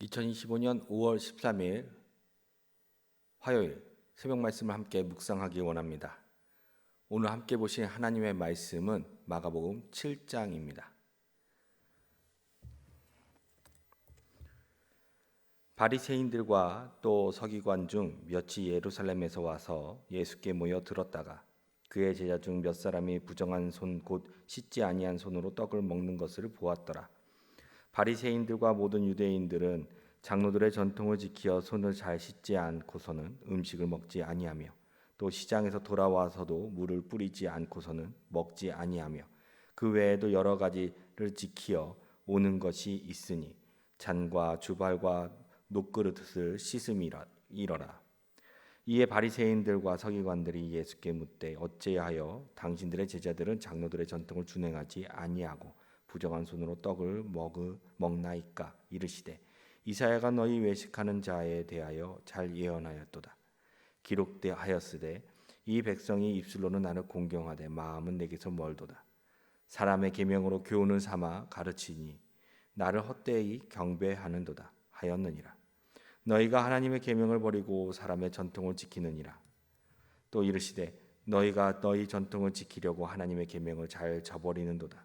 2025년 5월 13일 화요일 새벽 말씀을 함께 묵상하기 원합니다. 오늘 함께 보신 하나님의 말씀은 마가복음 7장입니다. 바리새인들과 또 서기관 중 몇이 예루살렘에서 와서 예수께 모여 들었다가 그의 제자 중 몇 사람이 부정한 손 곧 씻지 아니한 손으로 떡을 먹는 것을 보았더라. 바리새인들과 모든 유대인들은 장로들의 전통을 지키어 손을 잘 씻지 않고서는 음식을 먹지 아니하며 또 시장에서 돌아와서도 물을 뿌리지 않고서는 먹지 아니하며 그 외에도 여러 가지를 지키어 오는 것이 있으니 잔과 주발과 녹그릇을 씻음이라 이러라. 이에 바리새인들과 서기관들이 예수께 묻되 어찌하여 당신들의 제자들은 장로들의 전통을 준행하지 아니하고 부정한 손으로 떡을 먹으 먹나이까 이르시되 이사야가 너희 외식하는 자에 대하여 잘 예언하였도다. 기록되 하였으되 이 백성이 입술로는 나를 공경하되 마음은 내게서 멀도다. 사람의 계명으로 교훈을 삼아 가르치니 나를 헛되이 경배하는도다 하였느니라. 너희가 하나님의 계명을 버리고 사람의 전통을 지키느니라. 또 이르시되 너희가 너희 전통을 지키려고 하나님의 계명을 잘 저버리는도다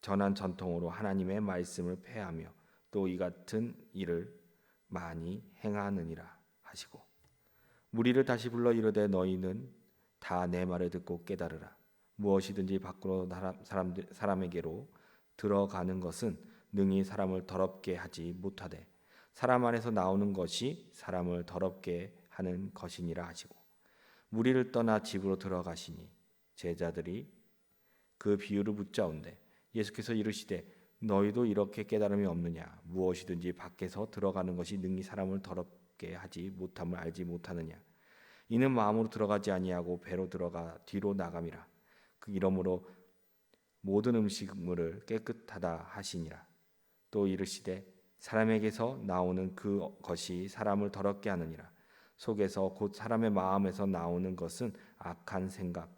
전한 전통으로 하나님의 말씀을 폐하며 또 이 같은 일을 많이 행하느니라 하시고 무리를 다시 불러 이르되 너희는 다 내 말을 듣고 깨달으라. 무엇이든지 밖으로 사람 사람에게로 들어가는 것은 능히 사람을 더럽게 하지 못하되 사람 안에서 나오는 것이 사람을 더럽게 하는 것이니라 하시고 무리를 떠나 집으로 들어가시니 제자들이 그 비유를 묻자온대 예수께서 이르시되 너희도 이렇게 깨달음이 없느냐? 무엇이든지 밖에서 들어가는 것이 능히 사람을 더럽게 하지 못함을 알지 못하느냐? 이는 마음으로 들어가지 아니하고 배로 들어가 뒤로 나감이라. 그 이러므로 모든 음식물을 깨끗하다 하시니라. 또 이르시되 사람에게서 나오는 그 것이 사람을 더럽게 하느니라. 속에서 곧 사람의 마음에서 나오는 것은 악한 생각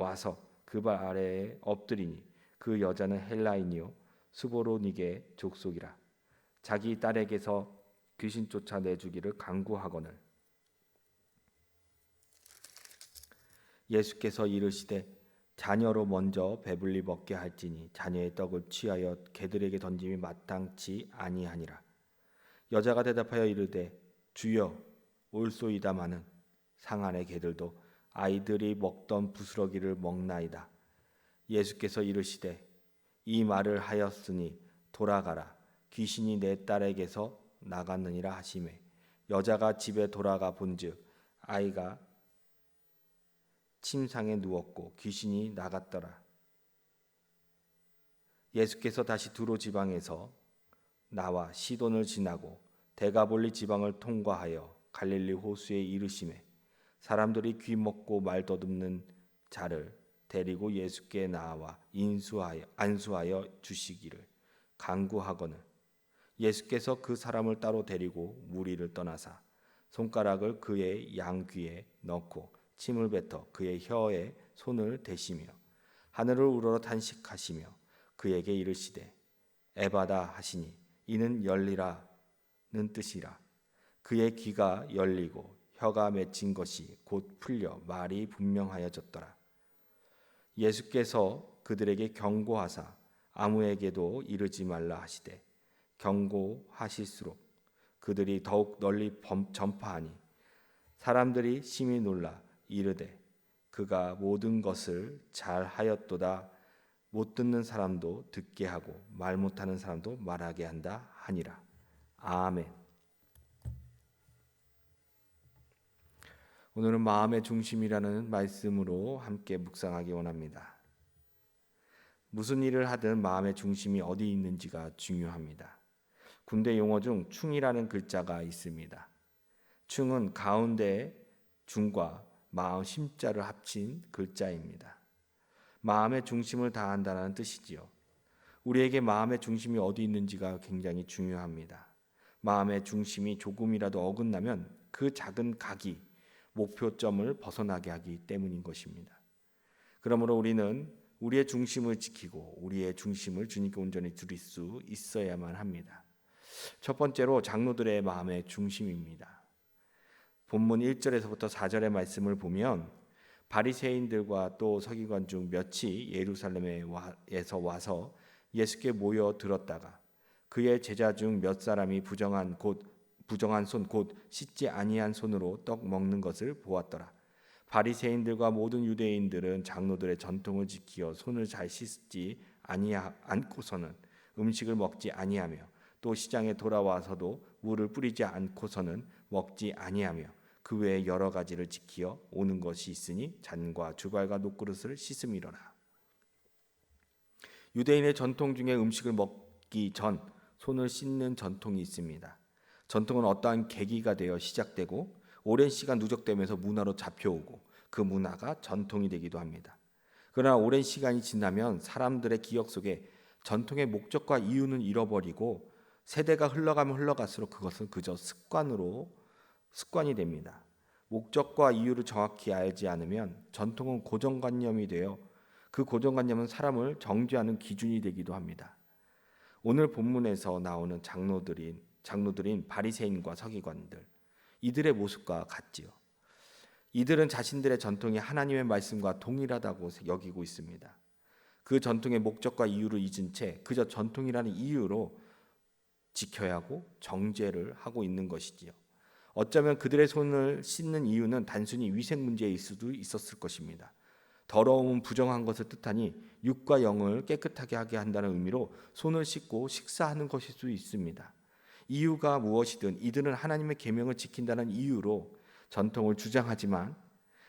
와서 그 발 아래에 엎드리니 그 여자는 헬라인이요 수보로닉의 족속이라. 자기 딸에게서 귀신 쫓아 내주기를 강구하거늘. 예수께서 이르시되 자녀로 먼저 배불리 먹게 할지니 자녀의 떡을 취하여 개들에게 던짐이 마땅치 아니하니라. 여자가 대답하여 이르되 주여 올소이다마는 상안의 개들도 아이들이 먹던 부스러기를 먹나이다. 예수께서 이르시되 이 말을 하였으니 돌아가라 귀신이 내 딸에게서 나갔느니라 하심에 여자가 집에 돌아가 본즉 아이가 침상에 누웠고 귀신이 나갔더라. 예수께서 다시 두로 지방에서 나와 시돈을 지나고 대가볼리 지방을 통과하여 갈릴리 호수에 이르심에 사람들이 귀 먹고 말 더듬는 자를 데리고 예수께 나와 인수하여 안수하여 주시기를 강구하거늘. 예수께서 그 사람을 따로 데리고 무리를 떠나사 손가락을 그의 양 귀에 넣고 침을 뱉어 그의 혀에 손을 대시며 하늘을 우러러 탄식하시며 그에게 이르시되 에바다 하시니 이는 열리라는 뜻이라. 그의 귀가 열리고 혀가 맺힌 것이 곧 풀려 말이 분명하여졌더라. 예수께서 그들에게 경고하사 아무에게도 이르지 말라 하시되 경고하실수록 그들이 더욱 널리 전파하니 사람들이 심히 놀라 이르되 그가 모든 것을 잘 하였도다 못 듣는 사람도 듣게 하고 말 못하는 사람도 말하게 한다 하니라 아멘. 오늘은 마음의 중심이라는 말씀으로 함께 묵상하기 원합니다. 무슨 일을 하든 마음의 중심이 어디 있는지가 중요합니다. 군대 용어 중 충이라는 글자가 있습니다. 충은 가운데 중과 마음 심자를 합친 글자입니다. 마음의 중심을 다한다는 뜻이지요. 우리에게 마음의 중심이 어디 있는지가 굉장히 중요합니다. 마음의 중심이 조금이라도 어긋나면 그 작은 각이 목표점을 벗어나게 하기 때문인 것입니다. 그러므로 우리는 우리의 중심을 지키고 우리의 중심을 주님께 온전히 드릴 수 있어야만 합니다. 첫 번째로 장로들의 마음의 중심입니다. 본문 1절에서부터 4절의 말씀을 보면 바리새인들과 또 서기관 중 몇이 예루살렘에서 와서 예수께 모여 들었다가 그의 제자 중 몇 사람이 부정한 곧 부정한 손 곧 씻지 아니한 손으로 떡 먹는 것을 보았더라. 바리새인들과 모든 유대인들은 장로들의 전통을 지키어 손을 잘 씻지 아니하 않고서는 음식을 먹지 아니하며 또 시장에 돌아와서도 물을 뿌리지 않고서는 먹지 아니하며 그 외에 여러 가지를 지키어 오는 것이 있으니 잔과 주발과 녹그릇을 씻음이로라. 유대인의 전통 중에 음식을 먹기 전 손을 씻는 전통이 있습니다. 전통은 어떠한 계기가 되어 시작되고 오랜 시간 누적되면서 문화로 잡혀오고 그 문화가 전통이 되기도 합니다. 그러나 오랜 시간이 지나면 사람들의 기억 속에 전통의 목적과 이유는 잃어버리고 세대가 흘러가면 흘러갈수록 그것은 그저 습관으로 습관이 됩니다. 목적과 이유를 정확히 알지 않으면 전통은 고정관념이 되어 그 고정관념은 사람을 정죄하는 기준이 되기도 합니다. 오늘 본문에서 나오는 장로들인 장로들인 바리새인과 서기관들 이들의 모습과 같지요. 이들은 자신들의 전통이 하나님의 말씀과 동일하다고 여기고 있습니다. 그 전통의 목적과 이유를 잊은 채 그저 전통이라는 이유로 지켜야 하고 정죄를 하고 있는 것이지요. 어쩌면 그들의 손을 씻는 이유는 단순히 위생 문제일 수도 있었을 것입니다. 더러움은 부정한 것을 뜻하니 육과 영을 깨끗하게 하게 한다는 의미로 손을 씻고 식사하는 것일 수 있습니다. 이유가 무엇이든 이들은 하나님의 계명을 지킨다는 이유로 전통을 주장하지만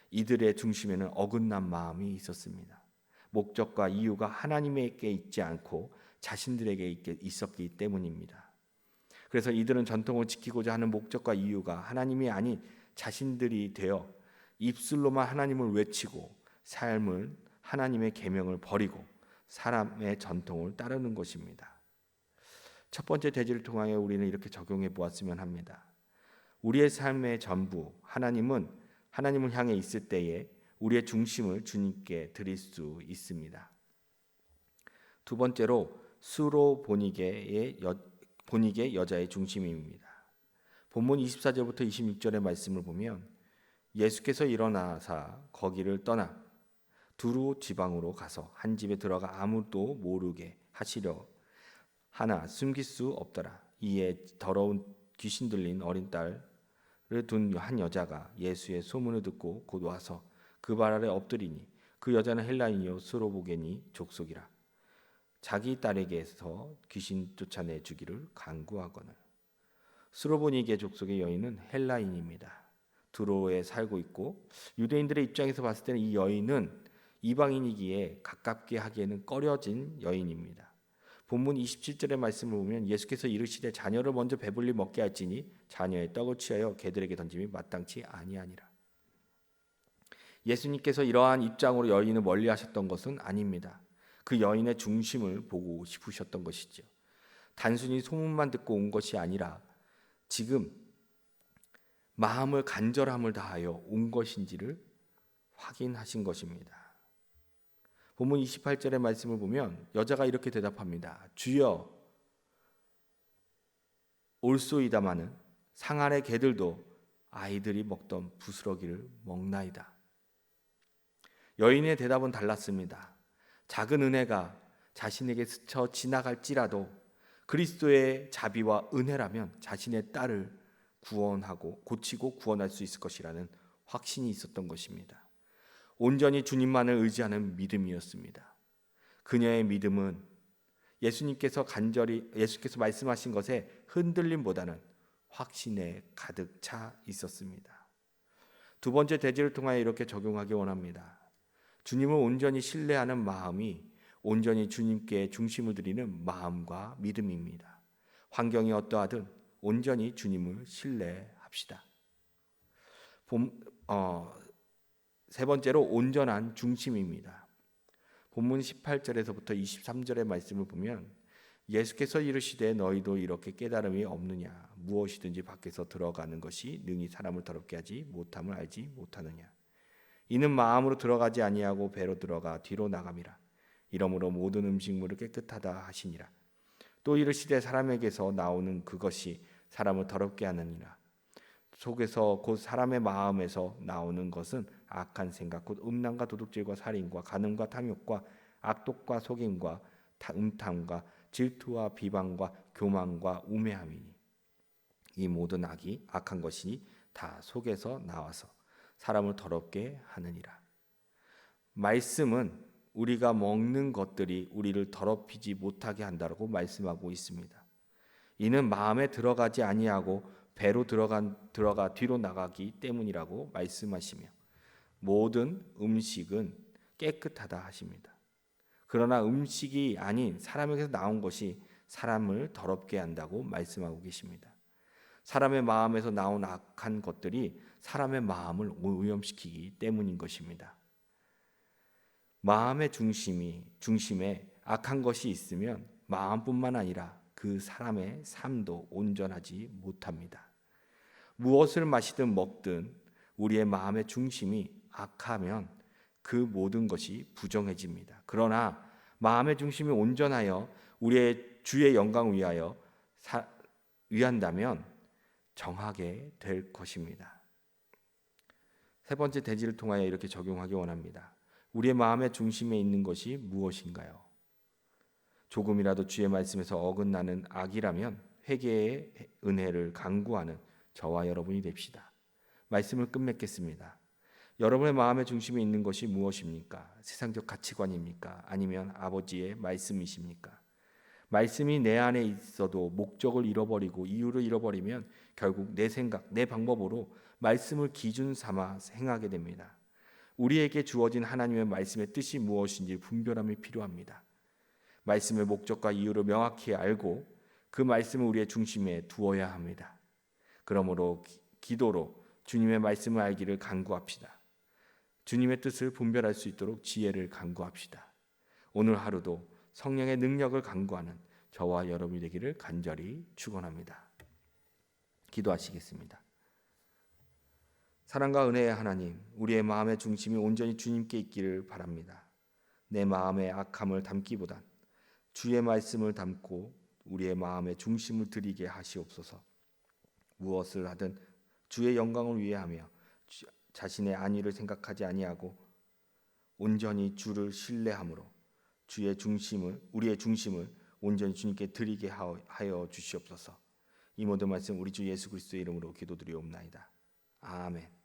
이들의 중심에는 어긋난 마음이 있었습니다. 목적과 이유가 하나님에게 있지 않고 자신들에게 있었기 때문입니다. 그래서 이들은 전통을 지키고자 하는 목적과 이유가 하나님이 아닌 자신들이 되어 입술로만 하나님을 외치고 삶을 하나님의 계명을 버리고 사람의 전통을 따르는 것입니다. 첫 번째 대지를 통하여 우리는 이렇게 적용해 보았으면 합니다. 우리의 삶의 전부 하나님은 하나님을 향해 있을 때에 우리의 중심을 주님께 드릴 수 있습니다. 두 번째로 수로 보니게의 여, 보니게 여자의 중심입니다. 본문 24절부터 26절의 말씀을 보면 예수께서 일어나사 거기를 떠나 두루 지방으로 가서 한 집에 들어가 아무도 모르게 하시려 하나 숨길 수 없더라. 이에 더러운 귀신 들린 어린 딸을 둔 한 여자가 예수의 소문을 듣고 곧 와서 그 발 아래 엎드리니 그 여자는 헬라인이요 스로보게니 족속이라. 자기 딸에게서 귀신 쫓아내 주기를 간구하거늘. 스로보니게 족속의 여인은 헬라인입니다. 두로에 살고 있고 유대인들의 입장에서 봤을 때는 이 여인은 이방인이기에 가깝게 하기에는 꺼려진 여인입니다. 본문 27절의 말씀을 보면 예수께서 이르시되 자녀를 먼저 배불리 먹게 할지니 자녀의 떡을 취하여 개들에게 던짐이 마땅치 아니하니라. 예수님께서 이러한 입장으로 여인을 멀리하셨던 것은 아닙니다. 그 여인의 중심을 보고 싶으셨던 것이죠. 단순히 소문만 듣고 온 것이 아니라 지금 마음을 간절함을 다하여 온 것인지를 확인하신 것입니다. 본문 28절의 말씀을 보면 여자가 이렇게 대답합니다. 주여 올소이다마는 상안의 개들도 아이들이 먹던 부스러기를 먹나이다. 여인의 대답은 달랐습니다. 작은 은혜가 자신에게 스쳐 지나갈지라도 그리스도의 자비와 은혜라면 자신의 딸을 구원하고 고치고 구원할 수 있을 것이라는 확신이 있었던 것입니다. 온전히 주님만을 의지하는 믿음이었습니다. 그녀의 믿음은 예수님께서 간절히 예수께서 말씀하신 것에 흔들림보다는 확신에 가득 차 있었습니다. 두 번째 대지를 통하여 이렇게 적용하기 원합니다. 주님을 온전히 신뢰하는 마음이 온전히 주님께 중심을 드리는 마음과 믿음입니다. 환경이 어떠하든 온전히 주님을 신뢰합시다. 본, 어, 세 번째로 온전한 중심입니다. 본문 18절에서부터 23절의 말씀을 보면 예수께서 이르시되 너희도 이렇게 깨달음이 없느냐? 무엇이든지 밖에서 들어가는 것이 능히 사람을 더럽게 하지 못함을 알지 못하느냐? 이는 마음으로 들어가지 아니하고 배로 들어가 뒤로 나감이라. 이러므로 모든 음식물을 깨끗하다 하시니라. 또 이르시되 사람에게서 나오는 그것이 사람을 더럽게 하느니라. 속에서 곧 사람의 마음에서 나오는 것은 악한 생각 곧 음란과 도둑질과 살인과 간음과 탐욕과 악독과 속임과 음탐과 질투와 비방과 교만과 우매함이니 이 모든 악이 악한 것이 다 속에서 나와서 사람을 더럽게 하느니라. 말씀은 우리가 먹는 것들이 우리를 더럽히지 못하게 한다고 말씀하고 있습니다. 이는 마음에 들어가지 아니하고 배로 들어간 들어가 뒤로 나가기 때문이라고 말씀하시며 모든 음식은 깨끗하다 하십니다. 그러나 음식이 아닌 사람에게서 나온 것이 사람을 더럽게 한다고 말씀하고 계십니다. 사람의 마음에서 나온 악한 것들이 사람의 마음을 오염시키기 때문인 것입니다. 마음의 중심이 중심에 악한 것이 있으면 마음뿐만 아니라 그 사람의 삶도 온전하지 못합니다. 무엇을 마시든 먹든 우리의 마음의 중심이 악하면 그 모든 것이 부정해집니다. 그러나 마음의 중심이 온전하여 우리의 주의 영광을 위하여 사, 위한다면 정하게 될 것입니다. 세 번째 대지를 통하여 이렇게 적용하기 원합니다. 우리의 마음의 중심에 있는 것이 무엇인가요? 조금이라도 주의 말씀에서 어긋나는 악이라면 회개의 은혜를 강구하는 저와 여러분이 됩시다. 말씀을 끝맺겠습니다. 여러분의 마음의 중심에 있는 것이 무엇입니까? 세상적 가치관입니까? 아니면 아버지의 말씀이십니까? 말씀이 내 안에 있어도 목적을 잃어버리고 이유를 잃어버리면 결국 내 생각, 내 방법으로 말씀을 기준 삼아 행하게 됩니다. 우리에게 주어진 하나님의 말씀의 뜻이 무엇인지 분별함이 필요합니다. 말씀의 목적과 이유를 명확히 알고 그 말씀을 우리의 중심에 두어야 합니다. 그러므로 기도로 주님의 말씀을 알기를 간구합시다. 주님의 뜻을 분별할 수 있도록 지혜를 간구합시다. 오늘 하루도 성령의 능력을 간구하는 저와 여러분이 되기를 간절히 축원합니다. 기도하시겠습니다. 사랑과 은혜의 하나님, 우리의 마음의 중심이 온전히 주님께 있기를 바랍니다. 내 마음의 악함을 담기보단 주의 말씀을 담고 우리의 마음의 중심을 드리게 하시옵소서. 무엇을 하든 주의 영광을 위해 하며 자신의 안위를 생각하지 아니하고 온전히 주를 신뢰함으로 주의 중심을 우리의 중심을 온전히 주님께 드리게 하여 주시옵소서. 이 모든 말씀 우리 주 예수 그리스도의 이름으로 기도드리옵나이다. 아멘.